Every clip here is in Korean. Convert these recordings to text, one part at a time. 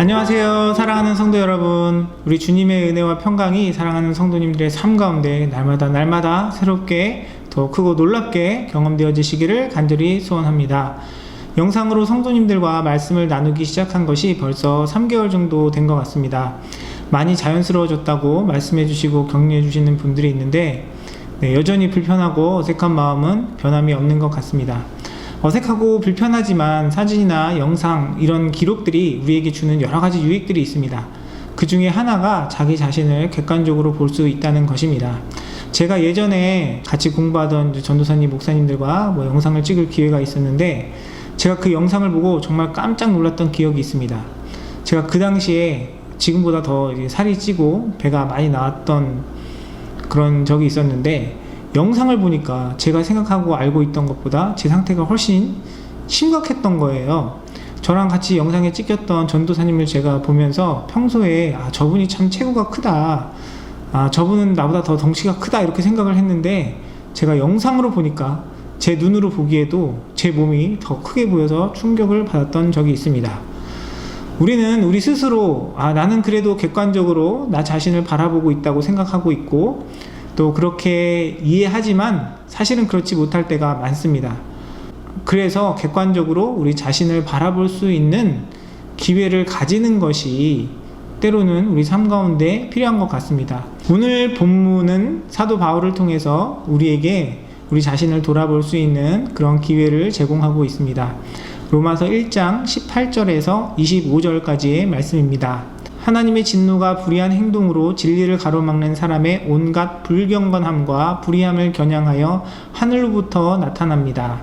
안녕하세요. 사랑하는 성도 여러분. 우리 주님의 은혜와 평강이 사랑하는 성도님들의 삶 가운데 날마다 날마다 새롭게 더 크고 놀랍게 경험되어지시기를 간절히 소원합니다. 영상으로 성도님들과 말씀을 나누기 시작한 것이 벌써 3개월 정도 된 것 같습니다. 많이 자연스러워졌다고 말씀해 주시고 격려해 주시는 분들이 있는데 네, 여전히 불편하고 어색한 마음은 변함이 없는 것 같습니다. 어색하고 불편하지만 사진이나 영상 이런 기록들이 우리에게 주는 여러 가지 유익들이 있습니다. 그 중에 하나가 자기 자신을 객관적으로 볼 수 있다는 것입니다. 제가 예전에 같이 공부하던 전도사님, 목사님들과 뭐 영상을 찍을 기회가 있었는데 제가 그 영상을 보고 정말 깜짝 놀랐던 기억이 있습니다. 제가 그 당시에 지금보다 더 살이 찌고 배가 많이 나왔던 그런 적이 있었는데 영상을 보니까 제가 생각하고 알고 있던 것보다 제 상태가 훨씬 심각했던 거예요. 저랑 같이 영상에 찍혔던 전도사님을 제가 보면서 평소에 아, 저분이 참 체구가 크다. 아, 저분은 나보다 더 덩치가 크다. 이렇게 생각을 했는데 제가 영상으로 보니까 제 눈으로 보기에도 제 몸이 더 크게 보여서 충격을 받았던 적이 있습니다. 우리는 우리 스스로 아 나는 그래도 객관적으로 나 자신을 바라보고 있다고 생각하고 있고 또 그렇게 이해하지만 사실은 그렇지 못할 때가 많습니다. 그래서 객관적으로 우리 자신을 바라볼 수 있는 기회를 가지는 것이 때로는 우리 삶 가운데 필요한 것 같습니다. 오늘 본문은 사도 바울을 통해서 우리에게 우리 자신을 돌아볼 수 있는 그런 기회를 제공하고 있습니다. 로마서 1장 18절에서 25절까지의 말씀입니다. 하나님의 진노가 불의한 행동으로 진리를 가로막는 사람의 온갖 불경건함과 불의함을 겨냥하여 하늘로부터 나타납니다.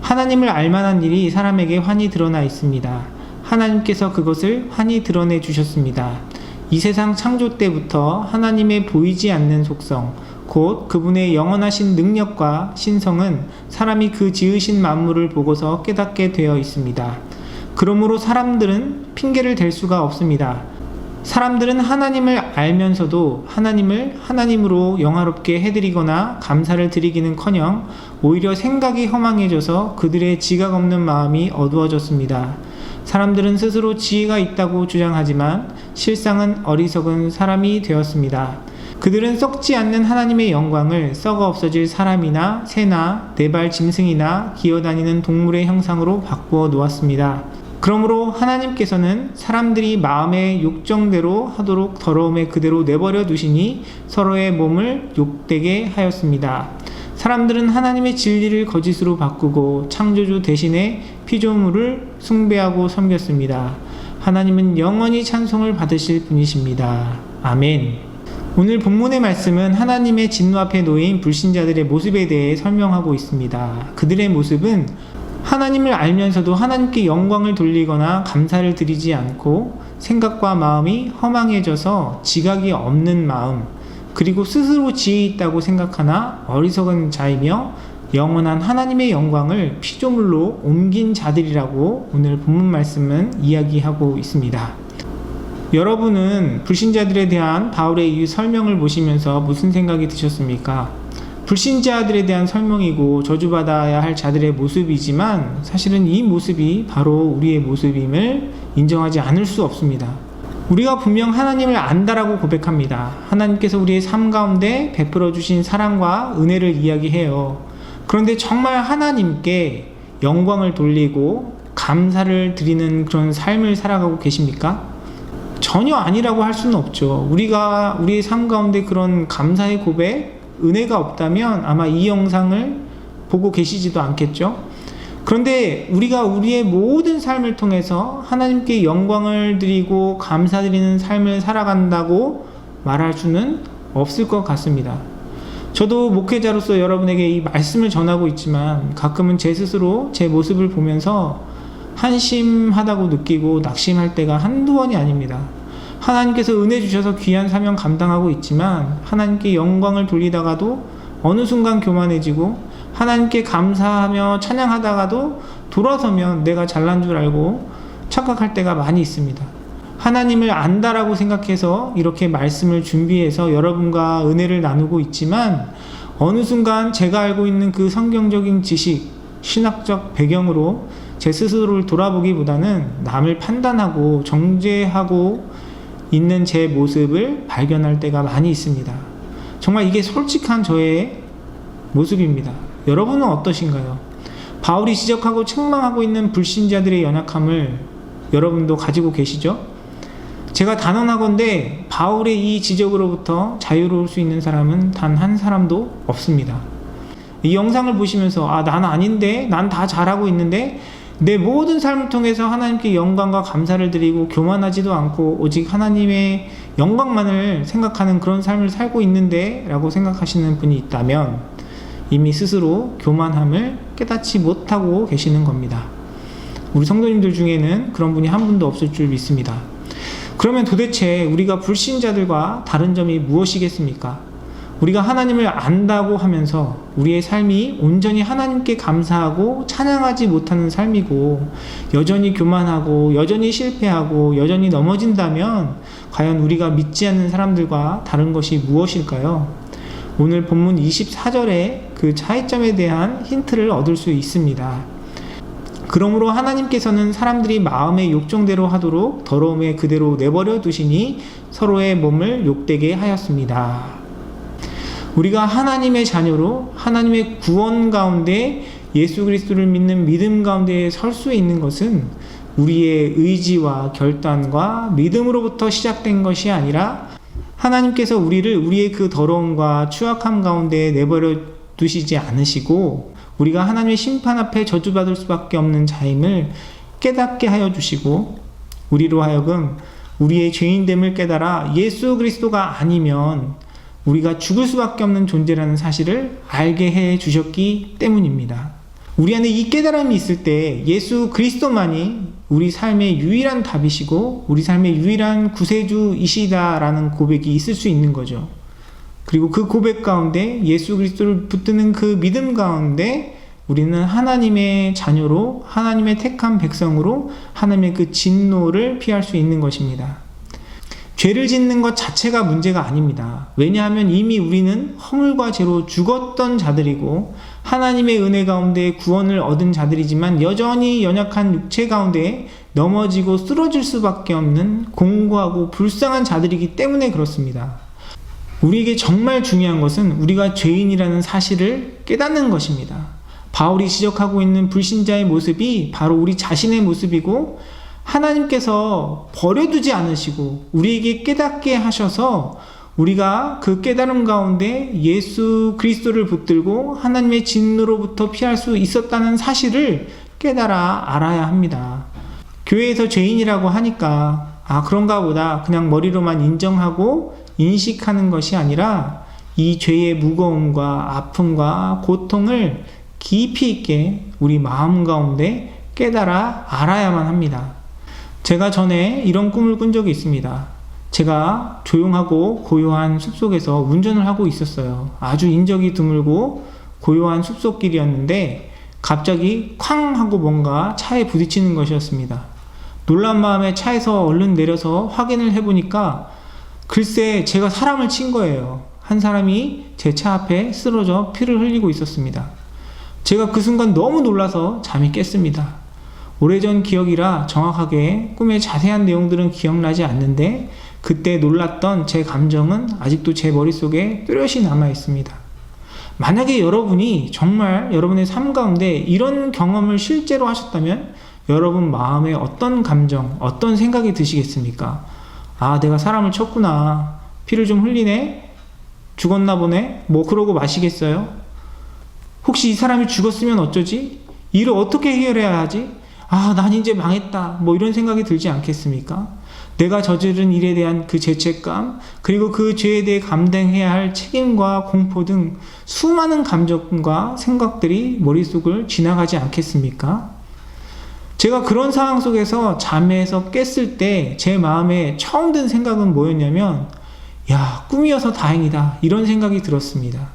하나님을 알만한 일이 사람에게 환히 드러나 있습니다. 하나님께서 그것을 환히 드러내 주셨습니다. 이 세상 창조 때부터 하나님의 보이지 않는 속성, 곧 그분의 영원하신 능력과 신성은 사람이 그 지으신 만물을 보고서 깨닫게 되어 있습니다. 그러므로 사람들은 핑계를 댈 수가 없습니다. 사람들은 하나님을 알면서도 하나님을 하나님으로 영화롭게 해드리거나 감사를 드리기는 커녕 오히려 생각이 허망해져서 그들의 지각 없는 마음이 어두워졌습니다. 사람들은 스스로 지혜가 있다고 주장하지만 실상은 어리석은 사람이 되었습니다. 그들은 썩지 않는 하나님의 영광을 썩어 없어질 사람이나 새나 네 발 짐승이나 기어다니는 동물의 형상으로 바꾸어 놓았습니다. 그러므로 하나님께서는 사람들이 마음의 욕정대로 하도록 더러움에 그대로 내버려 두시니 서로의 몸을 욕되게 하였습니다. 사람들은 하나님의 진리를 거짓으로 바꾸고 창조주 대신에 피조물을 숭배하고 섬겼습니다. 하나님은 영원히 찬송을 받으실 분이십니다. 아멘. 오늘 본문의 말씀은 하나님의 진노 앞에 놓인 불신자들의 모습에 대해 설명하고 있습니다. 그들의 모습은 하나님을 알면서도 하나님께 영광을 돌리거나 감사를 드리지 않고 생각과 마음이 허망해져서 지각이 없는 마음, 그리고 스스로 지혜 있다고 생각하나 어리석은 자이며 영원한 하나님의 영광을 피조물로 옮긴 자들이라고 오늘 본문 말씀은 이야기하고 있습니다. 여러분은 불신자들에 대한 바울의 이 설명을 보시면서 무슨 생각이 드셨습니까? 불신자들에 대한 설명이고 저주받아야 할 자들의 모습이지만 사실은 이 모습이 바로 우리의 모습임을 인정하지 않을 수 없습니다. 우리가 분명 하나님을 안다라고 고백합니다. 하나님께서 우리의 삶 가운데 베풀어 주신 사랑과 은혜를 이야기해요. 그런데 정말 하나님께 영광을 돌리고 감사를 드리는 그런 삶을 살아가고 계십니까? 전혀 아니라고 할 수는 없죠. 우리가 우리의 삶 가운데 그런 감사의 고백, 은혜가 없다면 아마 이 영상을 보고 계시지도 않겠죠. 그런데 우리가 우리의 모든 삶을 통해서 하나님께 영광을 드리고 감사드리는 삶을 살아간다고 말할 수는 없을 것 같습니다. 저도 목회자로서 여러분에게 이 말씀을 전하고 있지만 가끔은 제 스스로 제 모습을 보면서 한심하다고 느끼고 낙심할 때가 한두 번이 아닙니다. 하나님께서 은혜 주셔서 귀한 사명 감당하고 있지만 하나님께 영광을 돌리다가도 어느 순간 교만해지고 하나님께 감사하며 찬양하다가도 돌아서면 내가 잘난 줄 알고 착각할 때가 많이 있습니다. 하나님을 안다라고 생각해서 이렇게 말씀을 준비해서 여러분과 은혜를 나누고 있지만 어느 순간 제가 알고 있는 그 성경적인 지식, 신학적 배경으로 제 스스로를 돌아보기보다는 남을 판단하고 정죄하고 있는 제 모습을 발견할 때가 많이 있습니다. 정말 이게 솔직한 저의 모습입니다. 여러분은 어떠신가요? 바울이 지적하고 책망하고 있는 불신자들의 연약함을 여러분도 가지고 계시죠? 제가 단언하건대 바울의 이 지적으로부터 자유로울 수 있는 사람은 단 한 사람도 없습니다. 이 영상을 보시면서 아, 난 아닌데, 난 다 잘하고 있는데, 내 모든 삶을 통해서 하나님께 영광과 감사를 드리고 교만하지도 않고 오직 하나님의 영광만을 생각하는 그런 삶을 살고 있는데 라고 생각하시는 분이 있다면 이미 스스로 교만함을 깨닫지 못하고 계시는 겁니다. 우리 성도님들 중에는 그런 분이 한 분도 없을 줄 믿습니다. 그러면 도대체 우리가 불신자들과 다른 점이 무엇이겠습니까? 우리가 하나님을 안다고 하면서 우리의 삶이 온전히 하나님께 감사하고 찬양하지 못하는 삶이고 여전히 교만하고 여전히 실패하고 여전히 넘어진다면 과연 우리가 믿지 않는 사람들과 다른 것이 무엇일까요? 오늘 본문 24절에 그 차이점에 대한 힌트를 얻을 수 있습니다. 그러므로 하나님께서는 사람들이 마음의 욕정대로 하도록 더러움에 그대로 내버려 두시니 서로의 몸을 욕되게 하였습니다. 우리가 하나님의 자녀로 하나님의 구원 가운데 예수 그리스도를 믿는 믿음 가운데 설 수 있는 것은 우리의 의지와 결단과 믿음으로부터 시작된 것이 아니라 하나님께서 우리를 우리의 그 더러움과 추악함 가운데 내버려 두시지 않으시고 우리가 하나님의 심판 앞에 저주받을 수밖에 없는 자임을 깨닫게 하여 주시고 우리로 하여금 우리의 죄인됨을 깨달아 예수 그리스도가 아니면 우리가 죽을 수밖에 없는 존재라는 사실을 알게 해 주셨기 때문입니다. 우리 안에 이 깨달음이 있을 때 예수 그리스도만이 우리 삶의 유일한 답이시고 우리 삶의 유일한 구세주이시다라는 고백이 있을 수 있는 거죠. 그리고 그 고백 가운데 예수 그리스도를 붙드는 그 믿음 가운데 우리는 하나님의 자녀로 하나님의 택한 백성으로 하나님의 그 진노를 피할 수 있는 것입니다. 죄를 짓는 것 자체가 문제가 아닙니다. 왜냐하면 이미 우리는 허물과 죄로 죽었던 자들이고 하나님의 은혜 가운데 구원을 얻은 자들이지만 여전히 연약한 육체 가운데 넘어지고 쓰러질 수밖에 없는 공고하고 불쌍한 자들이기 때문에 그렇습니다. 우리에게 정말 중요한 것은 우리가 죄인이라는 사실을 깨닫는 것입니다. 바울이 지적하고 있는 불신자의 모습이 바로 우리 자신의 모습이고 하나님께서 버려두지 않으시고 우리에게 깨닫게 하셔서 우리가 그 깨달음 가운데 예수 그리스도를 붙들고 하나님의 진노로부터 피할 수 있었다는 사실을 깨달아 알아야 합니다. 교회에서 죄인이라고 하니까 아 그런가 보다 그냥 머리로만 인정하고 인식하는 것이 아니라 이 죄의 무거움과 아픔과 고통을 깊이 있게 우리 마음 가운데 깨달아 알아야만 합니다. 제가 전에 이런 꿈을 꾼 적이 있습니다. 제가 조용하고 고요한 숲속에서 운전을 하고 있었어요. 아주 인적이 드물고 고요한 숲속길이었는데 갑자기 쾅 하고 뭔가 차에 부딪히는 것이었습니다. 놀란 마음에 차에서 얼른 내려서 확인을 해보니까 글쎄 제가 사람을 친 거예요. 한 사람이 제 차 앞에 쓰러져 피를 흘리고 있었습니다. 제가 그 순간 너무 놀라서 잠이 깼습니다. 오래전 기억이라 정확하게 꿈의 자세한 내용들은 기억나지 않는데 그때 놀랐던 제 감정은 아직도 제 머릿속에 뚜렷이 남아 있습니다. 만약에 여러분이 정말 여러분의 삶 가운데 이런 경험을 실제로 하셨다면 여러분 마음에 어떤 감정, 어떤 생각이 드시겠습니까? 아, 내가 사람을 쳤구나. 피를 좀 흘리네? 죽었나 보네? 뭐 그러고 마시겠어요? 혹시 이 사람이 죽었으면 어쩌지? 일을 어떻게 해결해야 하지? 아, 난 이제 망했다. 뭐 이런 생각이 들지 않겠습니까? 내가 저지른 일에 대한 그 죄책감, 그리고 그 죄에 대해 감당해야 할 책임과 공포 등 수많은 감정과 생각들이 머릿속을 지나가지 않겠습니까? 제가 그런 상황 속에서 잠에서 깼을 때 제 마음에 처음 든 생각은 뭐였냐면, 야, 꿈이어서 다행이다. 이런 생각이 들었습니다.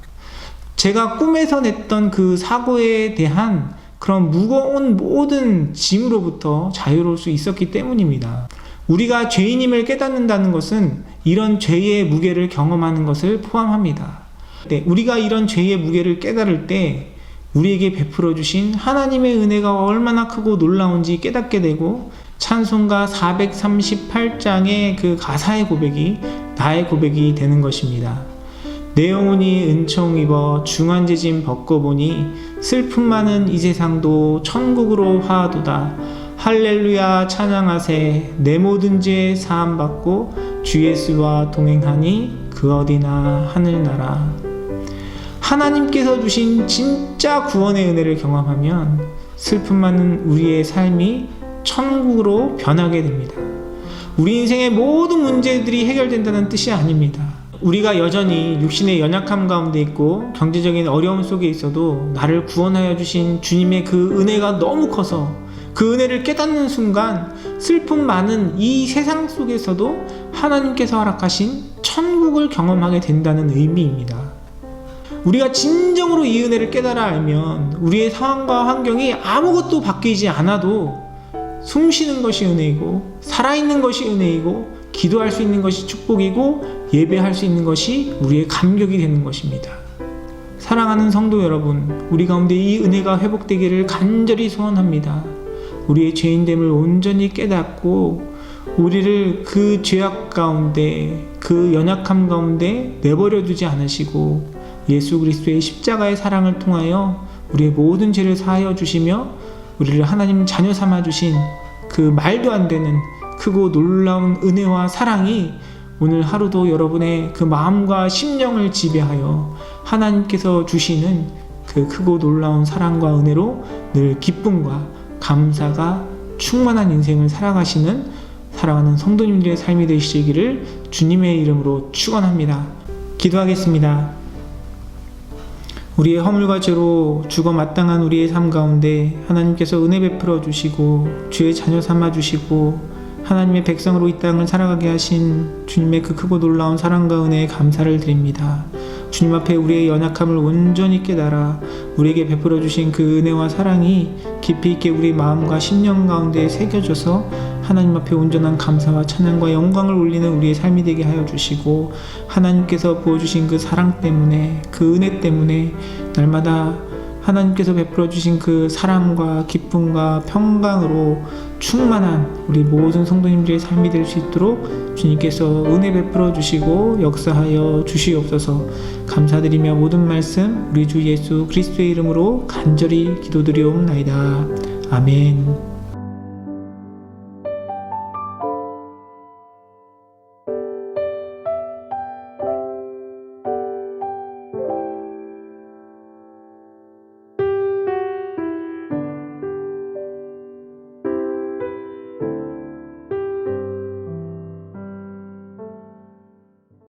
제가 꿈에서 냈던 그 사고에 대한 그런 무거운 모든 짐으로부터 자유로울 수 있었기 때문입니다. 우리가 죄인임을 깨닫는다는 것은 이런 죄의 무게를 경험하는 것을 포함합니다. 네, 우리가 이런 죄의 무게를 깨달을 때 우리에게 베풀어 주신 하나님의 은혜가 얼마나 크고 놀라운지 깨닫게 되고 찬송가 438장의 그 가사의 고백이 나의 고백이 되는 것입니다. 내 영혼이 은총 입어 중한지짐 벗고 보니 슬픔 많은 이 세상도 천국으로 화하도다. 할렐루야 찬양하세 내 모든 죄 사함 받고 주 예수와 동행하니 그 어디나 하늘나라. 하나님께서 주신 진짜 구원의 은혜를 경험하면 슬픔 많은 우리의 삶이 천국으로 변하게 됩니다. 우리 인생의 모든 문제들이 해결된다는 뜻이 아닙니다. 우리가 여전히 육신의 연약함 가운데 있고 경제적인 어려움 속에 있어도 나를 구원하여 주신 주님의 그 은혜가 너무 커서 그 은혜를 깨닫는 순간 슬픔 많은 이 세상 속에서도 하나님께서 허락하신 천국을 경험하게 된다는 의미입니다. 우리가 진정으로 이 은혜를 깨달아 알면 우리의 상황과 환경이 아무것도 바뀌지 않아도 숨 쉬는 것이 은혜이고 살아있는 것이 은혜이고 기도할 수 있는 것이 축복이고 예배할 수 있는 것이 우리의 감격이 되는 것입니다. 사랑하는 성도 여러분, 우리 가운데 이 은혜가 회복되기를 간절히 소원합니다. 우리의 죄인됨을 온전히 깨닫고 우리를 그 죄악 가운데 그 연약함 가운데 내버려 두지 않으시고 예수 그리스도의 십자가의 사랑을 통하여 우리의 모든 죄를 사하여 주시며 우리를 하나님 자녀 삼아 주신 그 말도 안 되는 크고 놀라운 은혜와 사랑이 오늘 하루도 여러분의 그 마음과 심령을 지배하여 하나님께서 주시는 그 크고 놀라운 사랑과 은혜로 늘 기쁨과 감사가 충만한 인생을 살아가시는 사랑하는 성도님들의 삶이 되시기를 주님의 이름으로 축원합니다. 기도하겠습니다. 우리의 허물과 죄로 죽어 마땅한 우리의 삶 가운데 하나님께서 은혜 베풀어 주시고 주의 자녀 삼아 주시고 하나님의 백성으로 이 땅을 살아가게 하신 주님의 그 크고 놀라운 사랑과 은혜에 감사를 드립니다. 주님 앞에 우리의 연약함을 온전히 깨달아 우리에게 베풀어 주신 그 은혜와 사랑이 깊이 있게 우리 마음과 심령 가운데 새겨져서 하나님 앞에 온전한 감사와 찬양과 영광을 올리는 우리의 삶이 되게 하여 주시고 하나님께서 부어주신 그 사랑 때문에 그 은혜 때문에 날마다 하나님께서 베풀어 주신 그 사랑과 기쁨과 평강으로 충만한 우리 모든 성도님들의 삶이 될 수 있도록 주님께서 은혜 베풀어 주시고 역사하여 주시옵소서 감사드리며 모든 말씀 우리 주 예수 그리스도의 이름으로 간절히 기도드리옵나이다. 아멘.